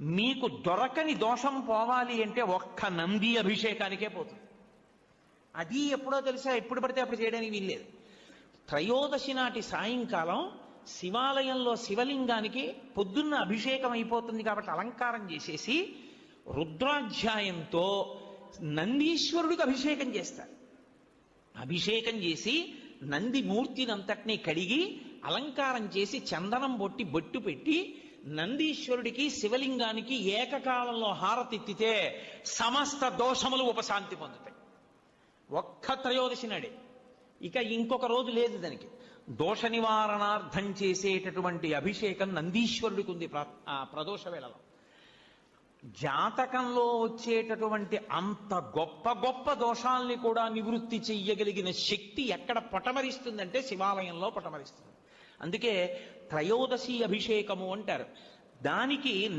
మీకు దొరకని దోషం పోవాలి అంటే ఒక్క నంది అభిషేకానికే పోతుంది. అది ఎప్పుడో తెలుసా? ఎప్పుడు పడితే అప్పుడు చేయడానికి వీల్లేదు. త్రయోదశి నాటి సాయంకాలం శివాలయంలో శివలింగానికి పొద్దున్న అభిషేకం అయిపోతుంది కాబట్టి అలంకారం చేసేసి రుద్రాధ్యాయంతో నందీశ్వరుడికి అభిషేకం చేస్తారు. అభిషేకం చేసి నంది మూర్తినంతటినీ కడిగి అలంకారం చేసి చందనం బొట్టి బొట్టు పెట్టి నందీశ్వరుడికి శివలింగానికి ఏకకాలంలో హారతిత్తితే సమస్త దోషములు ఉపశాంతి పొందుతాయి. ఒక్క త్రయోదశి నాడే. ఇక ఇంకొక రోజు లేదు దానికి. దోష నివారణార్థం చేసేటటువంటి అభిషేకం నందీశ్వరుడికి ఉంది ప్ర- ఆ ప్రదోష వేళలో. జాతకంలో వచ్చేటటువంటి అంత గొప్ప గొప్ప దోషాల్ని కూడా నివృత్తి చెయ్యగలిగిన శక్తి ఎక్కడ పటమరిస్తుందంటే శివాలయంలో పటమరిస్తుంది. అందుకే త్రయోదశి అభిషేకము అంటారు. దానికి